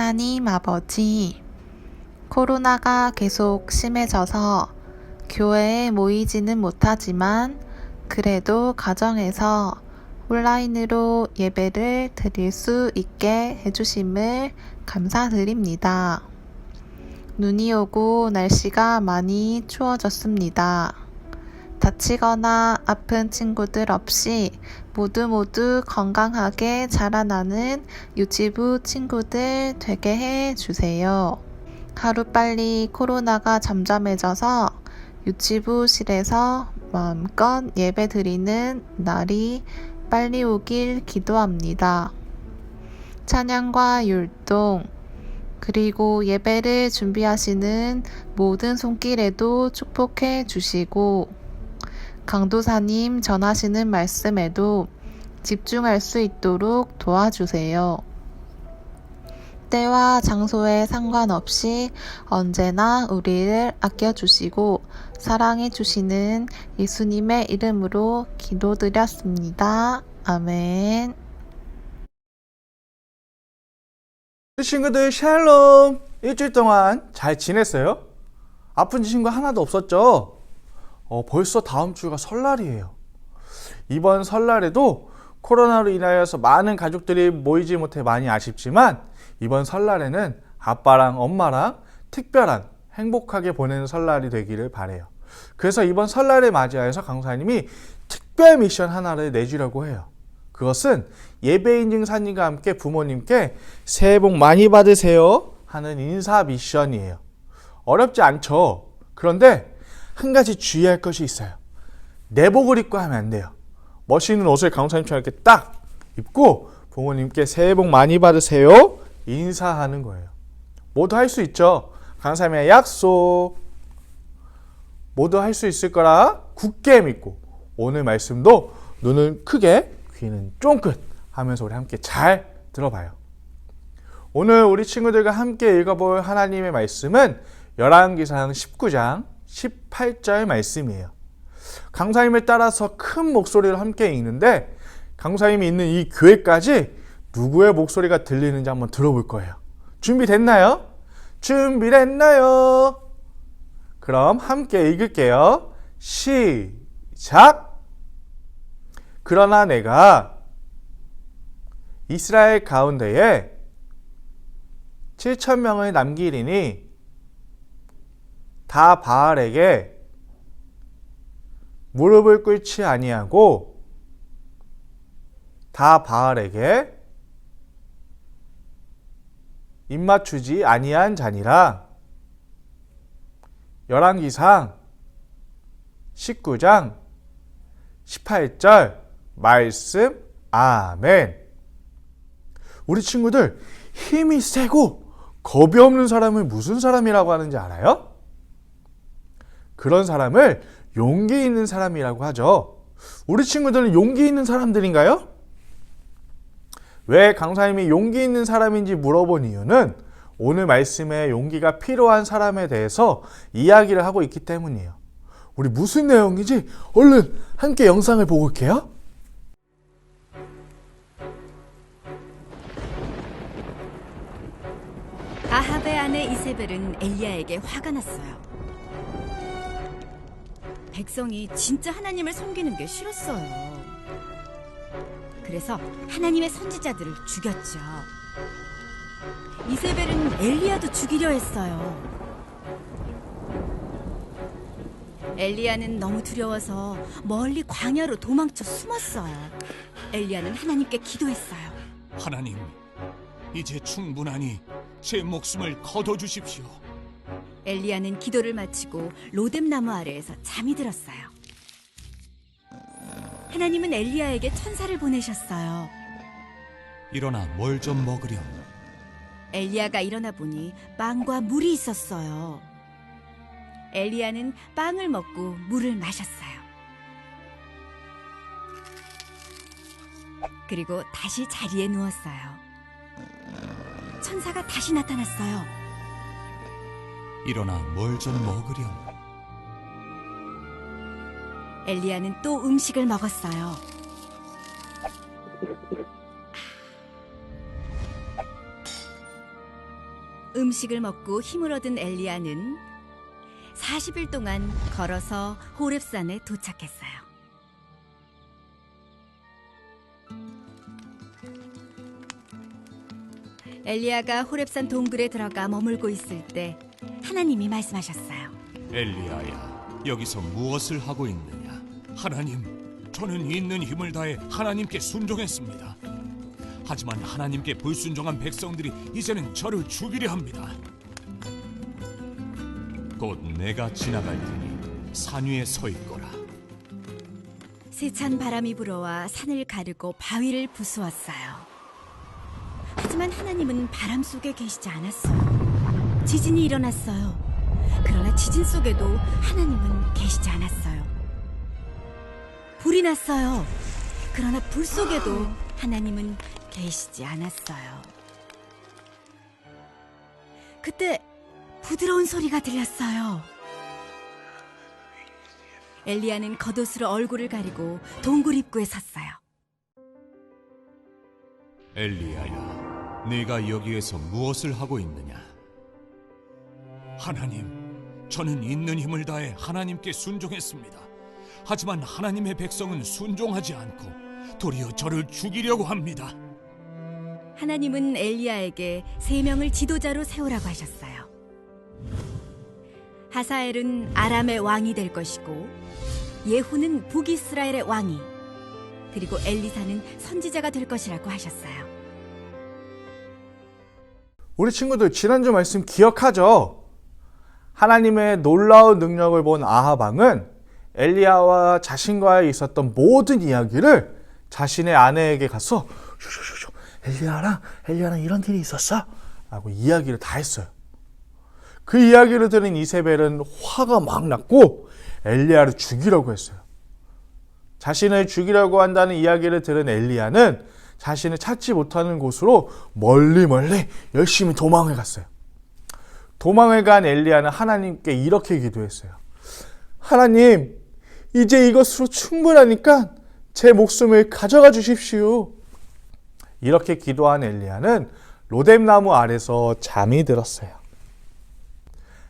하나님 아버지, 코로나가 계속 심해져서 교회에 모이지는 못하지만 그래도 가정에서 온라인으로 예배를 드릴 수 있게 해주심을 감사드립니다. 눈이 오고 날씨가 많이 추워졌습니다. 다치거나 아픈 친구들 없이 모두 모두 건강하게 자라나는 유치부 친구들 되게 해 주세요. 하루빨리 코로나가 잠잠해져서 유치부실에서 마음껏 예배 드리는 날이 빨리 오길 기도합니다. 찬양과 율동, 그리고 예배를 준비하시는 모든 손길에도 축복해 주시고, 강도사님 전하시는 말씀에도 집중할 수 있도록 도와주세요. 때와 장소에 상관없이 언제나 우리를 아껴주시고 사랑해주시는 예수님의 이름으로 기도드렸습니다. 아멘. 친구들 샬롬 일주일 동안 잘 지냈어요? 아픈 친구 하나도 없었죠? 어, 벌써 다음 주가 설날이에요. 이번 설날에도 코로나로 인하여서 많은 가족들이 모이지 못해 많이 아쉽지만 이번 설날에는 아빠랑 엄마랑 특별한 행복하게 보내는 설날이 되기를 바래요. 그래서 이번 설날을 맞이하여서 강사님이 특별 미션 하나를 내주려고 해요. 그것은 예배 인증사님과 함께 부모님께 새해 복 많이 받으세요 하는 인사 미션이에요. 어렵지 않죠? 그런데 한 가지 주의할 것이 있어요. 내복을 입고 하면 안 돼요. 멋있는 옷을 강사님처럼 이렇게 딱 입고 부모님께 새해 복 많이 받으세요 인사하는 거예요. 모두 할 수 있죠? 강사님의 약속. 모두 할 수 있을 거라 굳게 믿고 오늘 말씀도 눈은 크게 귀는 쫑긋 하면서 우리 함께 잘 들어봐요. 오늘 우리 친구들과 함께 읽어볼 하나님의 말씀은 열왕기상 19장 18절 말씀이에요. 강사님을 따라서 큰 목소리로 함께 읽는데 강사님이 있는 이 교회까지 누구의 목소리가 들리는지 한번 들어볼 거예요. 준비됐나요? 준비됐나요? 그럼 함께 읽을게요. 시작! 그러나 내가 이스라엘 가운데에 7천 명을 남기리니 다 바알에게 무릎을 꿇지 아니하고 다 바알에게 입맞추지 아니한 자니라. 열왕기상 19장 18절 말씀 아멘. 우리 친구들 힘이 세고 겁이 없는 사람은 무슨 사람이라고 하는지 알아요? 그런 사람을 용기 있는 사람이라고 하죠. 우리 친구들은 용기 있는 사람들인가요? 왜 강사님이 용기 있는 사람인지 물어본 이유는 오늘 말씀에 용기가 필요한 사람에 대해서 이야기를 하고 있기 때문이에요. 우리 무슨 내용인지 얼른 함께 영상을 보고 올게요. 아합의 아내 이세벨은 엘리야에게 화가 났어요. 백성이 진짜 하나님을 섬기는 게 싫었어요. 그래서 하나님의 선지자들을 죽였죠. 이세벨은 엘리야도 죽이려 했어요. 엘리야는 너무 두려워서 멀리 광야로 도망쳐 숨었어요. 엘리야는 하나님께 기도했어요. 하나님, 이제 충분하니 제 목숨을 거둬 주십시오. 엘리야는 기도를 마치고 로뎀 나무 아래에서 잠이 들었어요. 하나님은 엘리야에게 천사를 보내셨어요. 일어나 뭘 좀 먹으렴. 엘리야가 일어나 보니 빵과 물이 있었어요. 엘리야는 빵을 먹고 물을 마셨어요. 그리고 다시 자리에 누웠어요. 천사가 다시 나타났어요. 일어나 뭘 좀 먹으렴. 엘리야는 또 음식을 먹었어요. 음식을 먹고 힘을 얻은 엘리야는 40일 동안 걸어서 호렙산에 도착했어요. 엘리야가 호렙산 동굴에 들어가 머물고 있을 때 하나님이 말씀하셨어요. 엘리야야, 여기서 무엇을 하고 있느냐? 하나님, 저는 있는 힘을 다해 하나님께 순종했습니다. 하지만 하나님께 불순종한 백성들이 이제는 저를 죽이려 합니다. 곧 내가 지나갈 테니 산 위에 서 있거라. 세찬 바람이 불어와 산을 가르고 바위를 부수었어요. 하지만 하나님은 바람 속에 계시지 않았어요. 지진이 일어났어요. 그러나 지진 속에도 하나님은 계시지 않았어요. 불이 났어요. 그러나 불 속에도 하나님은 계시지 않았어요. 그때 부드러운 소리가 들렸어요. 엘리야는 겉옷으로 얼굴을 가리고 동굴 입구에 섰어요. 엘리야야, 네가 여기에서 무엇을 하고 있느냐? 하나님, 저는 있는 힘을 다해 하나님께 순종했습니다. 하지만 하나님의 백성은 순종하지 않고 도리어 저를 죽이려고 합니다. 하나님은 엘리야에게 세 명을 지도자로 세우라고 하셨어요. 하사엘은 아람의 왕이 될 것이고 예후는 북이스라엘의 왕이 그리고 엘리사는 선지자가 될 것이라고 하셨어요. 우리 친구들 지난주 말씀 기억하죠? 하나님의 놀라운 능력을 본 아하방은 엘리야와 자신과 있었던 모든 이야기를 자신의 아내에게 가서 엘리야랑 엘리야랑 이런 일이 있었어 라고 이야기를 다 했어요. 그 이야기를 들은 이세벨은 화가 막 났고 엘리야를 죽이려고 했어요. 자신을 죽이려고 한다는 이야기를 들은 엘리야는 자신을 찾지 못하는 곳으로 멀리 멀리 열심히 도망을 갔어요. 도망을 간 엘리야는 하나님께 이렇게 기도했어요. 하나님, 이제 이것으로 충분하니까 제 목숨을 가져가 주십시오. 이렇게 기도한 엘리야는 로뎀나무 아래서 잠이 들었어요.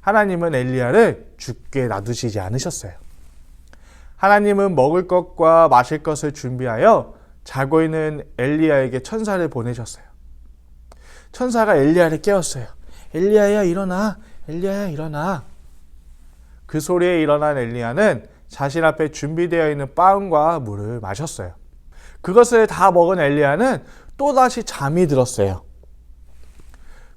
하나님은 엘리야를 죽게 놔두시지 않으셨어요. 하나님은 먹을 것과 마실 것을 준비하여 자고 있는 엘리야에게 천사를 보내셨어요. 천사가 엘리야를 깨웠어요. 엘리야야 일어나. 엘리야야 일어나. 그 소리에 일어난 엘리야는 자신 앞에 준비되어 있는 빵과 물을 마셨어요. 그것을 다 먹은 엘리야는 또다시 잠이 들었어요.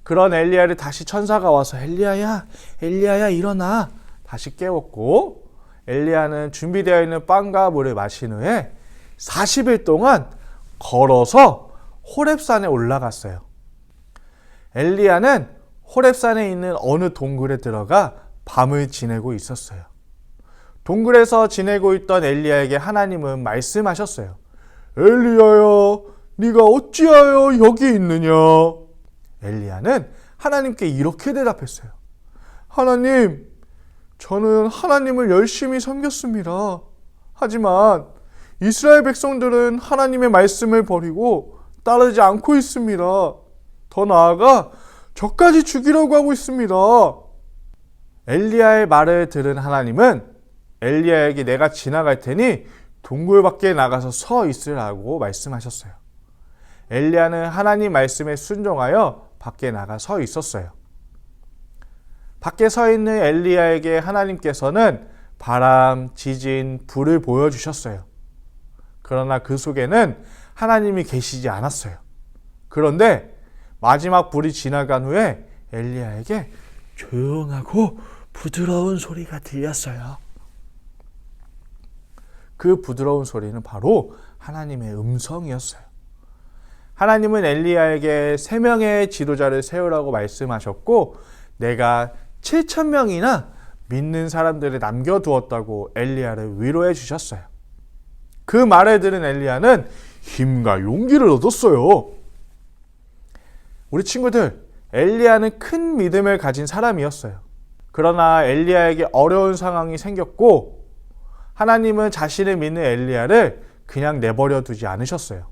그런 엘리야를 다시 천사가 와서 엘리야야, 엘리야야 일어나. 다시 깨웠고 엘리야는 준비되어 있는 빵과 물을 마신 후에 40일 동안 걸어서 호렙산에 올라갔어요. 엘리야는 호렙산에 있는 어느 동굴에 들어가 밤을 지내고 있었어요. 동굴에서 지내고 있던 엘리야에게 하나님은 말씀하셨어요. 엘리야야, 네가 어찌하여 여기 있느냐? 엘리야는 하나님께 이렇게 대답했어요. 하나님, 저는 하나님을 열심히 섬겼습니다. 하지만 이스라엘 백성들은 하나님의 말씀을 버리고 따르지 않고 있습니다. 더 나아가 저까지 죽이려고 하고 있습니다. 엘리야의 말을 들은 하나님은 엘리야에게 내가 지나갈 테니 동굴 밖에 나가서 서 있으라고 말씀하셨어요. 엘리야는 하나님 말씀에 순종하여 밖에 나가 서 있었어요. 밖에 서 있는 엘리야에게 하나님께서는 바람, 지진, 불을 보여주셨어요. 그러나 그 속에는 하나님이 계시지 않았어요. 그런데 마지막 불이 지나간 후에 엘리야에게 조용하고 부드러운 소리가 들렸어요. 그 부드러운 소리는 바로 하나님의 음성이었어요. 하나님은 엘리야에게 세 명의 지도자를 세우라고 말씀하셨고 내가 7천 명이나 믿는 사람들을 남겨두었다고 엘리야를 위로해 주셨어요. 그 말을 들은 엘리야는 힘과 용기를 얻었어요. 우리 친구들, 엘리야는 큰 믿음을 가진 사람이었어요. 그러나 엘리야에게 어려운 상황이 생겼고 하나님은 자신을 믿는 엘리야를 그냥 내버려 두지 않으셨어요.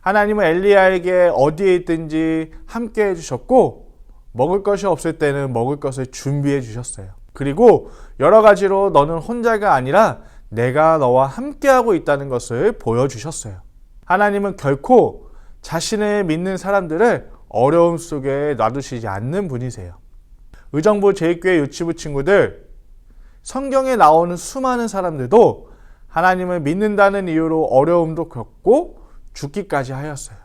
하나님은 엘리야에게 어디에 있든지 함께 해 주셨고 먹을 것이 없을 때는 먹을 것을 준비해 주셨어요. 그리고 여러 가지로 너는 혼자가 아니라 내가 너와 함께하고 있다는 것을 보여주셨어요. 하나님은 결코 자신을 믿는 사람들을 어려움 속에 놔두시지 않는 분이세요. 의정부 제2교회 유치부 친구들, 성경에 나오는 수많은 사람들도 하나님을 믿는다는 이유로 어려움도 겪고 죽기까지 하였어요.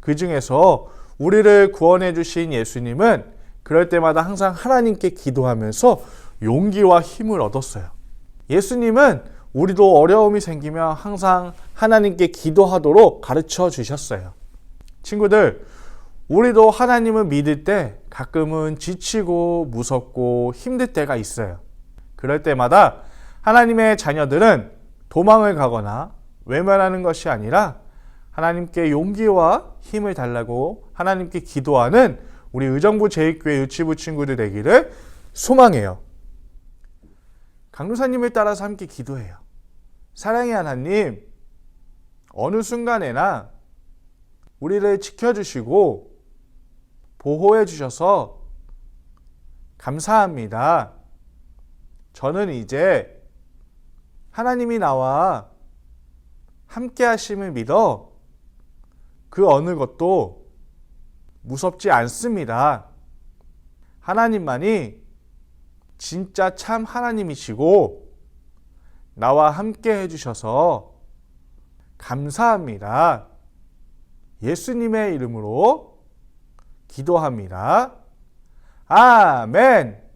그 중에서 우리를 구원해 주신 예수님은 그럴 때마다 항상 하나님께 기도하면서 용기와 힘을 얻었어요. 예수님은 우리도 어려움이 생기면 항상 하나님께 기도하도록 가르쳐 주셨어요. 친구들, 우리도 하나님을 믿을 때 가끔은 지치고 무섭고 힘들 때가 있어요. 그럴 때마다 하나님의 자녀들은 도망을 가거나 외면하는 것이 아니라 하나님께 용기와 힘을 달라고 하나님께 기도하는 우리 의정부 제2교회 유치부 친구들 되기를 소망해요. 강루사님을 따라서 함께 기도해요. 사랑의 하나님, 어느 순간에나 우리를 지켜주시고 보호해 주셔서 감사합니다. 저는 이제 하나님이 나와 함께 하심을 믿어 그 어느 것도 무섭지 않습니다. 하나님만이 진짜 참 하나님이시고 나와 함께 해주셔서 감사합니다. 예수님의 이름으로 기도합니다. 아멘.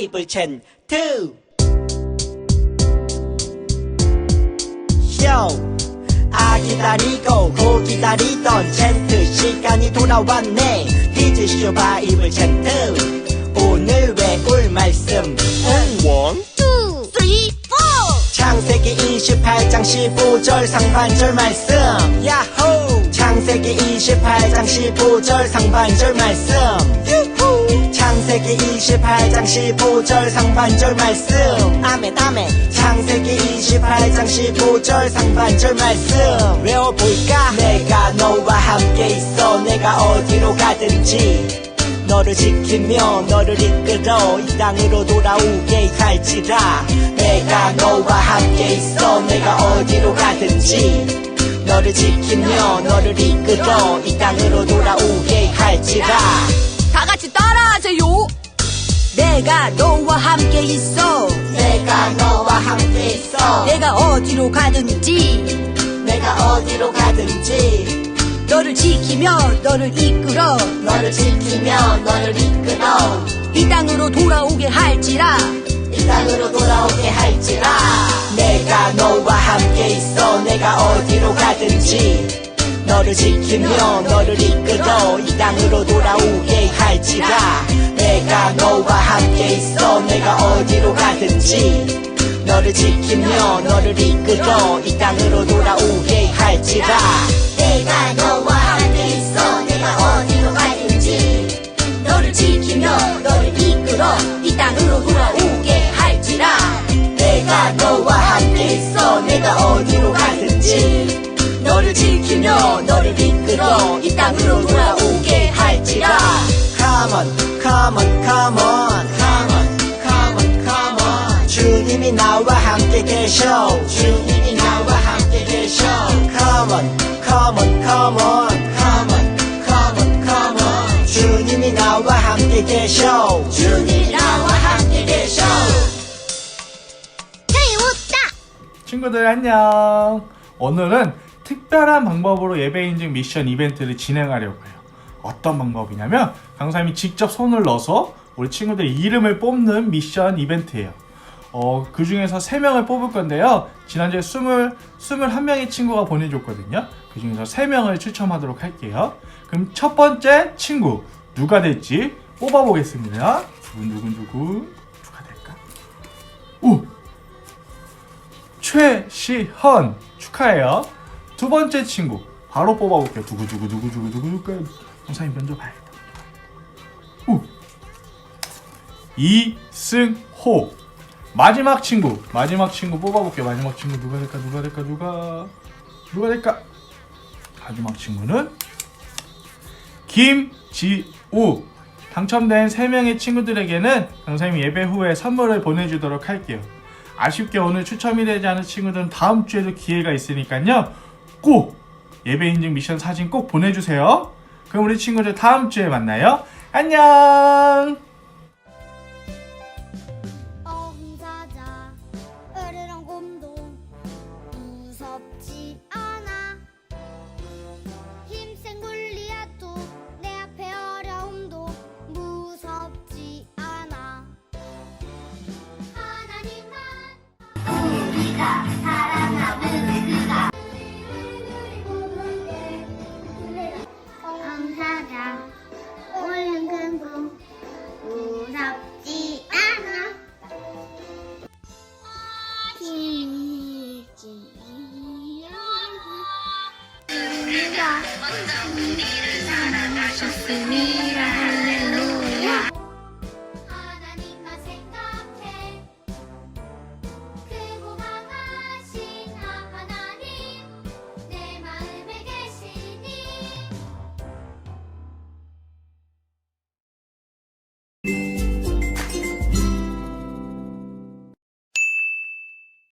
입을 첸 투. 쇼. 아 기다리고 고 기다리던 챈트. 시간이 돌아왔네. 퀴즈쇼 바이블 챈트 오늘 외울 말씀 은 원 투 쓰리 포 창세기 28장 15절 상반절 말씀. 야호 창세기 28장 15절 상반절 말씀 창세기 28장 15절 상반절 말씀. 아멘 아멘. 창세기 28장 15절 상반절 말씀. 외워볼까? 내가 너와 함께 있어 내가 어디로 가든지. 너를 지키며 너를 이끌어 이 땅으로 돌아오게 할지라. 내가 너와 함께 있어 내가 어디로 가든지. 너를 지키며 너를 이끌어 이 땅으로 돌아오게 할지라 다 같이 따라하세요. 내가 너와 함께 있어. 내가 너와 함께 있어. 내가 어디로 가든지. 내가 어디로 가든지. 너를 지키며 너를 이끌어. 너를 지키며 너를 이끌어. 이 땅으로 돌아오게 할지라. 이 땅으로 돌아오게 할지라. 내가 너와 함께 있어. 내가 어디로 가든지 너를 지키며 너를 이끌어 이 땅으로 돌아오게 할지라. 내가 너와 함께 있어 내가 어디로 가든지. 너를 지키며 너를 이끌어 이 땅으로 돌아오게 할지라. 내가 너와 너를 지키며 너를 이끌어 이 땅으로 돌아오게 할지라 Come on, come on, come on, come on, come on, come on 주님이 나와 함께 계셔 주님이 나와 함께 계셔 Come on, come on, come on, come on, come on, come on 주님이 나와 함께 계셔 주님이 나와 함께 계셔 헤이 웃다 친구들 안녕. 오늘은 특별한 방법으로 예배 인증 미션 이벤트를 진행하려고 해요. 어떤 방법이냐면 강사님이 직접 손을 넣어서 우리 친구들 이름을 뽑는 미션 이벤트예요. 어, 그 중에서 3명을 뽑을 건데요. 지난주에 20, 21명의 친구가 보내줬거든요. 그 중에서 3명을 추첨하도록 할게요. 그럼 첫 번째 친구, 누가 될지 뽑아보겠습니다. 두근두근두근. 누가 될까? 오! 최시헌 축하해요. 두 번째 친구 바로 뽑아볼게요. 두구 두구 두구 두구 두구 두구. 선생님 먼저 봐야겠다. 오. 이승호 마지막 친구 마지막 친구 뽑아볼게요. 마지막 친구 누가 될까 누가 될까 누가 누가 될까? 마지막 친구는 김지우 당첨된 3명의 친구들에게는 강사님 예배 후에 선물을 보내주도록 할게요. 아쉽게 오늘 추첨이 되지 않은 친구들은 다음 주에도 기회가 있으니까요. 꼭 예배 인증 미션 사진 꼭 보내주세요. 그럼 우리 친구들 다음 주에 만나요. 안녕!